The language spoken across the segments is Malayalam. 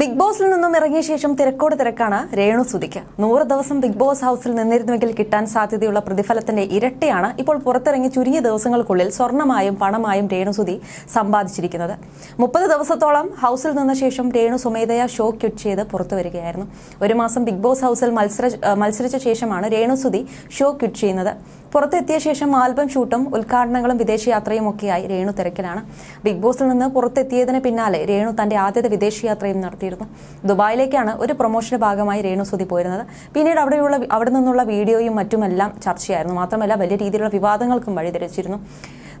ബിഗ് ബോസിൽ നിന്നും ഇറങ്ങിയ ശേഷം തിരക്കോട് തിരക്കാണ് രേണു സുധിക്ക്. നൂറ് ദിവസം ബിഗ് ബോസ് ഹൌസിൽ നിന്നിരുന്നുവെങ്കിൽ കിട്ടാൻ സാധ്യതയുള്ള പ്രതിഫലത്തിന്റെ ഇരട്ടിയാണ് ഇപ്പോൾ പുറത്തിറങ്ങി ചുരുങ്ങിയ ദിവസങ്ങൾക്കുള്ളിൽ സ്വർണമായും പണമായും രേണു സുധി സമ്പാദിച്ചിരിക്കുന്നത്. മുപ്പത് ദിവസത്തോളം ഹൌസിൽ നിന്ന ശേഷം രേണു സ്വമേധയാ ഷോ ക്വിറ്റ് ചെയ്ത് പുറത്തു വരികയായിരുന്നു. ഒരു മാസം ബിഗ് ബോസ് ഹൌസിൽ മത്സര മത്സരിച്ച ശേഷമാണ് രേണു സുധി ഷോ ക്വിറ്റ് ചെയ്യുന്നത്. പുറത്തെത്തിയ ശേഷം ആൽബം ഷൂട്ടും ഉദ്ഘാടനങ്ങളും വിദേശയാത്രയും ഒക്കെയായി രേണു തിരക്കിലാണ്. ബിഗ് ബോസിൽ നിന്ന് പുറത്തെത്തിയതിന് പിന്നാലെ രേണു തന്റെ ആദ്യത്തെ വിദേശയാത്രയും നടത്തിയിരുന്നു. ദുബായിലേക്കാണ് ഒരു പ്രൊമോഷന്റെ ഭാഗമായി രേണു സുതി പോയിരുന്നത്. പിന്നീട് അവിടെയുള്ള അവിടെ നിന്നുള്ള വീഡിയോയും മറ്റുമെല്ലാം ചർച്ചയായിരുന്നു. മാത്രമല്ല വലിയ രീതിയിലുള്ള വിവാദങ്ങൾക്കും വഴിതെളിച്ചിരുന്നു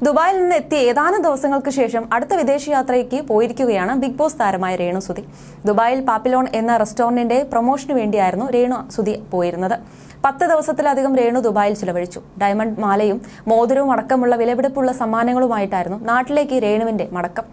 ദുബായിൽ നിന്ന് എത്തി ഏതാനും ദിവസങ്ങൾക്ക് ശേഷം അടുത്ത വിദേശയാത്രയ്ക്ക് പോയിരിക്കുകയാണ് ബിഗ് ബോസ് താരമായ രേണു സുധി. ദുബായിൽ പാപ്പിലോൺ എന്ന റെസ്റ്റോറന്റിന്റെ പ്രൊമോഷന് വേണ്ടിയായിരുന്നു രേണു സുധി പോയിരുന്നത്. പത്ത് ദിവസത്തിലധികം രേണു ദുബായിൽ ചിലവഴിച്ചു. ഡയമണ്ട് മാലയും മോതിരവും അടക്കമുള്ള വിലപിടിപ്പുള്ള സമ്മാനങ്ങളുമായിട്ടായിരുന്നു നാട്ടിലേക്ക് രേണുവിന്റെ മടക്കം.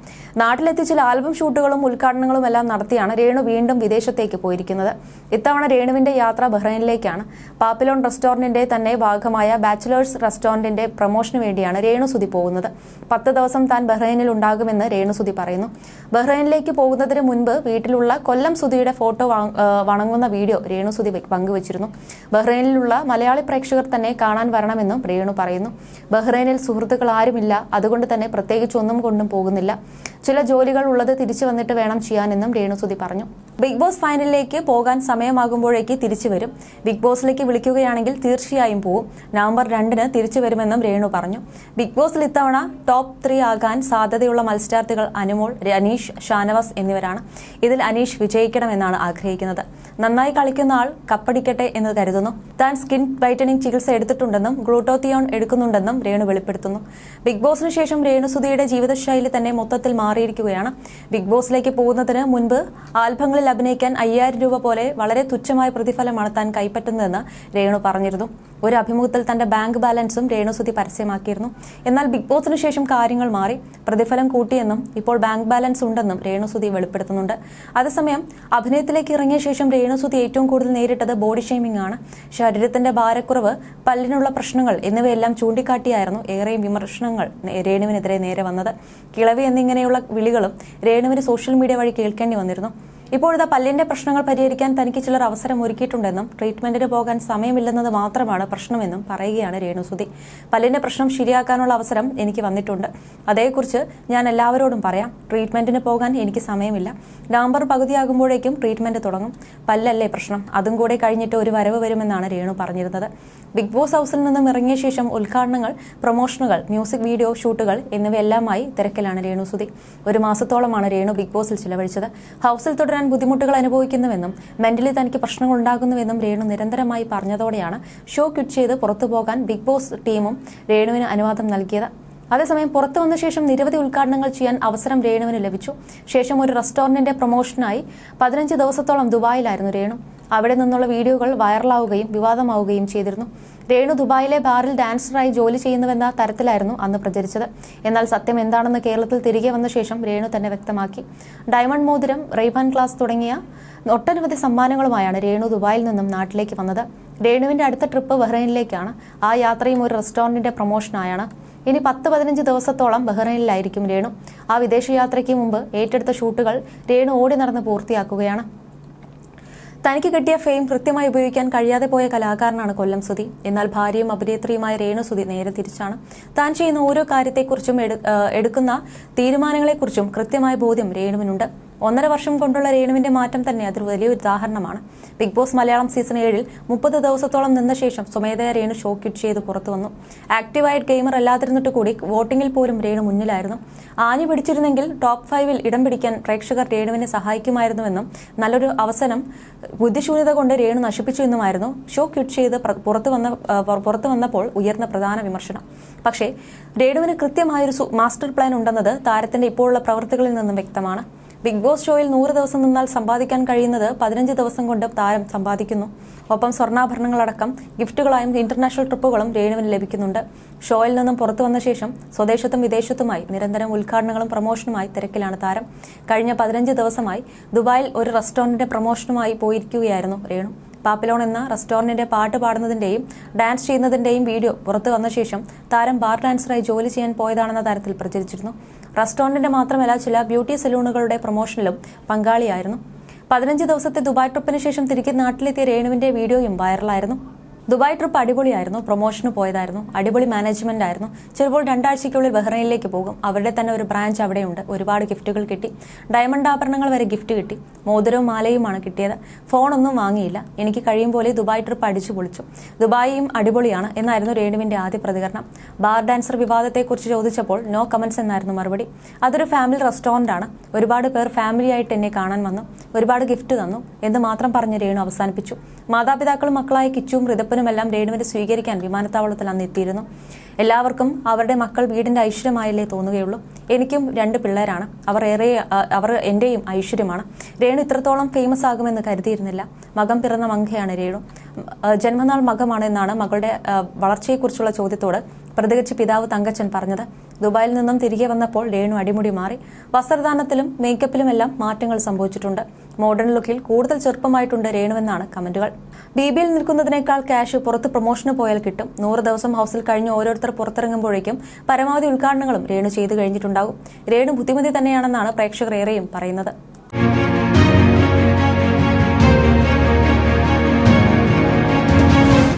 നാട്ടിലെത്തി ചില ആൽബം ഷൂട്ടുകളും ഉദ്ഘാടനങ്ങളും എല്ലാം നടത്തിയാണ് രേണു വീണ്ടും വിദേശത്തേക്ക് പോയിരിക്കുന്നത്. ഇത്തവണ രേണുവിന്റെ യാത്ര ബഹ്റൈനിലേക്കാണ്. പാപ്പിലോൺ റെസ്റ്റോറന്റിന്റെ തന്നെ ഭാഗമായ ബാച്ചിലേഴ്സ് റെസ്റ്റോറന്റിന്റെ പ്രൊമോഷന് വേണ്ടിയാണ് രേണു സുധി പോകുന്നത്. പത്ത് ദിവസം താൻ ബഹ്റൈനിൽ ഉണ്ടാകുമെന്ന് രേണുസുതി പറയുന്നു. ബഹ്റൈനിലേക്ക് പോകുന്നതിന് മുൻപ് വീട്ടിലുള്ള കൊല്ലം സുധിയുടെ ഫോട്ടോ വണങ്ങുന്ന വീഡിയോ രേണുസുതി പങ്കുവച്ചിരുന്നു. ബഹ്റൈനിലുള്ള മലയാളി പ്രേക്ഷകർ തന്നെ കാണാൻ വരണമെന്നും രേണു പറയുന്നു. ബഹ്റൈനിൽ സുഹൃത്തുക്കൾ ആരുമില്ല. അതുകൊണ്ട് തന്നെ പ്രത്യേകിച്ച് ഒന്നും കൊണ്ടും പോകുന്നില്ല. ചില ജോലികൾ ഉള്ളത് തിരിച്ചു വന്നിട്ട് വേണം ചെയ്യാനെന്നും രേണുസുതി പറഞ്ഞു. ബിഗ് ബോസ് ഫൈനലിലേക്ക് പോകാൻ സമയമാകുമ്പോഴേക്ക് തിരിച്ചു വരും. ബിഗ് ബോസിലേക്ക് വിളിക്കുകയാണെങ്കിൽ തീർച്ചയായും പോവും. നവംബർ രണ്ടിന് തിരിച്ചു വരുമെന്നും രേണു പറഞ്ഞു. ബിഗ് ബോസിൽ ഇത്തവണ ടോപ്പ് ത്രീ ആകാൻ സാധ്യതയുള്ള മത്സരാർത്ഥികൾ അനുമോൾ അനീഷ് ഷാനവാസ് എന്നിവരാണ്. ഇതിൽ അനീഷ് വിജയിക്കണമെന്നാണ് ആഗ്രഹിക്കുന്നത്. നന്നായി കളിക്കുന്ന ആൾ കപ്പടിക്കട്ടെ എന്ന് കരുതുന്നു. താൻ സ്കിൻ ബ്രൈറ്റനിങ് ചികിത്സ എടുത്തിട്ടുണ്ടെന്നും ഗ്ലൂട്ടോത്തിയോൺ എടുക്കുന്നുണ്ടെന്നും രേണു വെളിപ്പെടുത്തുന്നു. ബിഗ് ബോസിന് ശേഷം രേണുസുധിയുടെ ജീവിതശൈലി തന്നെ മൊത്തത്തിൽ മാറിയിരിക്കുകയാണ്. ബിഗ് ബോസിലേക്ക് പോകുന്നതിന് മുൻപ് ആൽബങ്ങളിൽ അഭിനയിക്കാൻ അയ്യായിരം രൂപ പോലെ വളരെ തുച്ഛമായ പ്രതിഫലമാണ് താൻ കൈപ്പറ്റുന്നതെന്ന് രേണു പറഞ്ഞിരുന്നു. ഒരു അഭിമുഖത്തിൽ തന്റെ ബാങ്ക് ബാലൻസും രേണുസുതി പരസ്യമാക്കിയിരുന്നു. എന്നാൽ ബിഗ് ബോസിന് ശേഷം കാര്യങ്ങൾ മാറി. പ്രതിഫലം കൂട്ടിയെന്നും ഇപ്പോൾ ബാങ്ക് ബാലൻസ് ഉണ്ടെന്നും രേണുസുതി വെളിപ്പെടുത്തുന്നുണ്ട്. അതേസമയം അഭിനയത്തിലേക്ക് ഇറങ്ങിയ ശേഷം രേണുസുതി ഏറ്റവും കൂടുതൽ നേരിട്ടത് ബോഡി ഷെയ്മിംഗ് ആണ്. ശരീരത്തിന്റെ ഭാരക്കുറവ് പല്ലിനുള്ള പ്രശ്നങ്ങൾ എന്നിവയെല്ലാം ചൂണ്ടിക്കാട്ടിയായിരുന്നു ഏറെയും വിമർശനങ്ങൾ രേണുവിനെതിരെ നേരെ വന്നത്. കിളവി എന്നിങ്ങനെയുള്ള വിളികളും രേണുവിന് സോഷ്യൽ മീഡിയ വഴി കേൾക്കേണ്ടി വന്നിരുന്നു. ഇപ്പോഴത്തെ പല്ലിന്റെ പ്രശ്നങ്ങൾ പരിഹരിക്കാൻ തനിക്ക് ചിലർ അവസരം ഒരുക്കിയിട്ടുണ്ടെന്നും ട്രീറ്റ്മെന്റിന് പോകാൻ സമയമില്ലെന്നത് മാത്രമാണ് പ്രശ്നമെന്നും പറയുകയാണ് രേണുസുതി. പല്ലിന്റെ പ്രശ്നം ശരിയാക്കാനുള്ള അവസരം എനിക്ക് വന്നിട്ടുണ്ട്. അതേക്കുറിച്ച് ഞാൻ എല്ലാവരോടും പറയാം. ട്രീറ്റ്മെന്റിന് പോകാൻ എനിക്ക് സമയമില്ല. നവംബർ പകുതിയാകുമ്പോഴേക്കും ട്രീറ്റ്മെന്റ് തുടങ്ങും. പല്ലല്ലേ പ്രശ്നം? അതും കൂടെ കഴിഞ്ഞിട്ട് ഒരു വരവ് വരുമെന്നാണ് രേണു പറഞ്ഞിരുന്നത്. ബിഗ് ബോസ് ഹൗസിൽ നിന്നും ഇറങ്ങിയ ശേഷം ഉദ്ഘാടനങ്ങൾ പ്രൊമോഷനുകൾ മ്യൂസിക് വീഡിയോ ഷൂട്ടുകൾ എന്നിവയെല്ലാമായി തിരക്കിലാണ് രേണു സുധി ഒരു മാസത്തോളമാണ് രേണു ബിഗ് ബോസിൽ ചിലവഴിച്ചത്. ഹൗസിൽ തുടരാൻ ബുദ്ധിമുട്ടുകൾ അനുഭവിക്കുന്നുവെന്നും മെന്റലി തനിക്ക് പ്രശ്നങ്ങൾ ഉണ്ടാകുന്നുവെന്നും രേണു നിരന്തരമായി പറഞ്ഞതോടെയാണ് ഷോ ക്വിറ്റ് ചെയ്ത് പുറത്തു പോകാൻ ബിഗ് ബോസ് ടീമും രേണുവിന് അനുവാദം നൽകിയത്. അതേസമയം പുറത്തു വന്ന ശേഷം നിരവധി ഉദ്ഘാടനങ്ങൾ ചെയ്യാൻ അവസരം രേണുവിന് ലഭിച്ചു. ശേഷം ഒരു റെസ്റ്റോറന്റിന്റെ പ്രൊമോഷനായി പതിനഞ്ച് ദിവസത്തോളം ദുബായിലായിരുന്നു രേണു. അവിടെ നിന്നുള്ള വീഡിയോകൾ വൈറലാവുകയും വിവാദമാവുകയും ചെയ്തിരുന്നു. രേണു ദുബായിലെ ബാറിൽ ഡാൻസറായി ജോലി ചെയ്യുന്നുവെന്ന തരത്തിലായിരുന്നു അന്ന് പ്രചരിച്ചത്. എന്നാൽ സത്യം എന്താണെന്ന് കേരളത്തിൽ തിരികെ വന്ന ശേഷം രേണു തന്നെ വ്യക്തമാക്കി. ഡയമണ്ട് മോതിരം റെയ്ബാൻ ക്ലാസ് തുടങ്ങിയ ഒട്ടനവധി സമ്മാനങ്ങളുമായാണ് രേണു ദുബായിൽ നിന്നും നാട്ടിലേക്ക് വന്നത്. രേണുവിന്റെ അടുത്ത ട്രിപ്പ് ബഹ്റൈനിലേക്കാണ്. ആ യാത്രയും ഒരു റെസ്റ്റോറന്റിന്റെ പ്രൊമോഷനായാണ്. ഇനി പത്ത് പതിനഞ്ച് ദിവസത്തോളം ബഹ്റൈനിലായിരിക്കും രേണു. ആ വിദേശയാത്രയ്ക്ക് മുമ്പ് ഏറ്റെടുത്ത ഷൂട്ടുകൾ രേണു ഓടി നടന്ന് പൂർത്തിയാക്കുകയാണ്. തനിക്ക് കിട്ടിയ ഫെയിം കൃത്യമായി ഉപയോഗിക്കാൻ കഴിയാതെ പോയ കലാകാരനാണ് കൊല്ലം സുധി. എന്നാൽ ഭാര്യയും അഭിനേത്രിയുമായ രേണു സുധി നേരെ തിരിച്ചാണ്. താൻ ചെയ്യുന്ന ഓരോ കാര്യത്തെക്കുറിച്ചും എടു- എടുക്കുന്ന തീരുമാനങ്ങളെക്കുറിച്ചും കൃത്യമായ ബോധ്യം രേണുവിനുണ്ട്. ഒന്നര വർഷം കൊണ്ടുള്ള രേണുവിന്റെ മാറ്റം തന്നെ അതൊരു വലിയ ഉദാഹരണമാണ്. ബിഗ് ബോസ് മലയാളം സീസൺ ഏഴിൽ മുപ്പത് ദിവസത്തോളം നിന്ന ശേഷം സ്വമേധയ രേണു ഷോ ക്വിറ്റ് ചെയ്ത് പുറത്തു വന്നു. ആക്റ്റീവായിട്ട് ഗെയിമർ അല്ലാതിരുന്നിട്ട് കൂടി വോട്ടിംഗിൽ പോലും രേണു മുന്നിലായിരുന്നു. ആഞ്ഞു പിടിച്ചിരുന്നെങ്കിൽ ടോപ്പ് ഫൈവിൽ ഇടം പിടിക്കാൻ പ്രേക്ഷകർ രേണുവിനെ സഹായിക്കുമായിരുന്നുവെന്നും നല്ലൊരു അവസരം ബുദ്ധിശൂന്യത കൊണ്ട് രേണു നശിപ്പിച്ചു എന്നുമായിരുന്നു ഷോ ക്വിറ്റ് ചെയ്ത് പുറത്തു വന്ന പുറത്തു വന്നപ്പോൾ ഉയർന്ന പ്രധാന വിമർശനം. പക്ഷേ രേണുവിന് കൃത്യമായൊരു മാസ്റ്റർ പ്ലാൻ ഉണ്ടെന്നത് താരത്തിന്റെ ഇപ്പോഴുള്ള പ്രവൃത്തികളിൽ നിന്നും വ്യക്തമാണ്. ബിഗ് ബോസ് ഷോയിൽ നൂറ് ദിവസം നിന്നാൽ സമ്പാദിക്കാൻ കഴിയുന്നത് പതിനഞ്ച് ദിവസം കൊണ്ട് താരം സമ്പാദിക്കുന്നു. ഒപ്പം സ്വർണാഭരണങ്ങളടക്കം ഗിഫ്റ്റുകളായും ഇന്റർനാഷണൽ ട്രിപ്പുകളും രേണുവിന് ലഭിക്കുന്നുണ്ട്. ഷോയിൽ നിന്നും പുറത്തു വന്ന ശേഷം സ്വദേശത്തും വിദേശത്തുമായി നിരന്തരം ഉദ്ഘാടനങ്ങളും പ്രമോഷനുമായി തിരക്കിലാണ് താരം. കഴിഞ്ഞ പതിനഞ്ച് ദിവസമായി ദുബായിൽ ഒരു റെസ്റ്റോറന്റിന്റെ പ്രൊമോഷനുമായി പോയിരിക്കുകയായിരുന്നു രേണു. പാപ്പിലോൺ എന്ന റെസ്റ്റോറന്റിന്റെ പാട്ട് പാടുന്നതിന്റെയും ഡാൻസ് ചെയ്യുന്നതിന്റെയും വീഡിയോ പുറത്തു വന്ന ശേഷം താരം ബാർ ഡാൻസറായി ജോലി ചെയ്യാൻ പോയതാണെന്ന തരത്തിൽ പ്രചരിച്ചിരുന്നു. റെസ്റ്റോറന്റിന്റെ മാത്രമല്ല ചില ബ്യൂട്ടി സലൂണുകളുടെ പ്രൊമോഷനിലും പങ്കാളിയായിരുന്നു. പതിനഞ്ച് ദിവസത്തെ ദുബായ് ട്രിപ്പിന് ശേഷം തിരികെ നാട്ടിലെത്തിയ രേണുവിന്റെ വീഡിയോയും വൈറലായിരുന്നു. ദുബായ് ട്രിപ്പ് അടിപൊളിയായിരുന്നു. പ്രൊമോഷന് പോയതായിരുന്നു. അടിപൊളി മാനേജ്മെന്റ് ആയിരുന്നു. ചിലപ്പോൾ രണ്ടാഴ്ചയ്ക്കുള്ളിൽ ബഹ്റൈനിലേക്ക് പോകും. അവരുടെ തന്നെ ഒരു ബ്രാഞ്ച് അവിടെയുണ്ട്. ഒരുപാട് ഗിഫ്റ്റുകൾ കിട്ടി. ഡയമണ്ട് ആഭരണങ്ങൾ വരെ ഗിഫ്റ്റ് കിട്ടി. മോതിരവും മാലയുമാണ് കിട്ടിയത്. ഫോണൊന്നും വാങ്ങിയില്ല. എനിക്ക് കഴിയും പോലെ ദുബായ് ട്രിപ്പ് അടിച്ചു പൊളിച്ചു. ദുബായിയും അടിപൊളിയാണ് എന്നായിരുന്നു രേണുവിന്റെ ആദ്യ പ്രതികരണം. ബാർ ഡാൻസർ വിവാദത്തെക്കുറിച്ച് ചോദിച്ചപ്പോൾ നോ കമന്റ്സ് എന്നായിരുന്നു മറുപടി. അതൊരു ഫാമിലി റെസ്റ്റോറന്റ് ആണ്. ഒരുപാട് പേർ ഫാമിലിയായിട്ട് എന്നെ കാണാൻ വന്നു. ഒരുപാട് ഗിഫ്റ്റ് തന്നു എന്ന് മാത്രം പറഞ്ഞ് രേണു അവസാനിപ്പിച്ചു. മാതാപിതാക്കളും മക്കളായ കിച്ചുവും ഋതപ്പനുമെല്ലാം രേണുവിനെ സ്വീകരിക്കാൻ വിമാനത്താവളത്തിൽ അന്ന് എത്തിയിരുന്നു. എല്ലാവർക്കും അവരുടെ മക്കൾ വീടിന്റെ ഐശ്വര്യമായല്ലേ തോന്നുകയുള്ളൂ. എനിക്കും രണ്ട് പിള്ളേരാണ്. അവർ ഏറെ അവർ എന്റെയും ഐശ്വര്യമാണ്. രേണു ഇത്രത്തോളം ഫേമസ് ആകുമെന്ന് കരുതിയിരുന്നില്ല. മകം പിറന്ന മങ്കയാണ് രേണു. ജന്മനാൾ മകമാണ് എന്നാണ് മകളുടെ വളർച്ചയെക്കുറിച്ചുള്ള ചോദ്യത്തോട് പ്രതികരിച്ച് പിതാവ് തങ്കച്ചൻ പറഞ്ഞത്. ദുബായിൽ നിന്നും തിരികെ വന്നപ്പോൾ രേണു അടിമുടി മാറി. വസ്ത്രദാനത്തിലും മേക്കപ്പിലുമെല്ലാം മാറ്റങ്ങൾ സംഭവിച്ചിട്ടുണ്ട്. മോഡേൺ ലുക്കിൽ കൂടുതൽ ചെറുപ്പമായിട്ടുണ്ട് രേണുവെന്നാണ് കമന്റുകൾ. ബിബിയിൽ നിൽക്കുന്നതിനേക്കാൾ ക്യാഷ് പുറത്ത് പ്രൊമോഷന് പോയാൽ കിട്ടും. നൂറ് ദിവസം ഹൗസിൽ കഴിഞ്ഞ് ഓരോരുത്തർ പുറത്തിറങ്ങുമ്പോഴേക്കും പരമാവധി ഉദ്ഘാടനങ്ങളും രേണു ചെയ്തു കഴിഞ്ഞിട്ടുണ്ടാകും. രേണു ബുദ്ധിമതി തന്നെയാണെന്നാണ് പ്രേക്ഷകർ ഏറെയും പറയുന്നത്.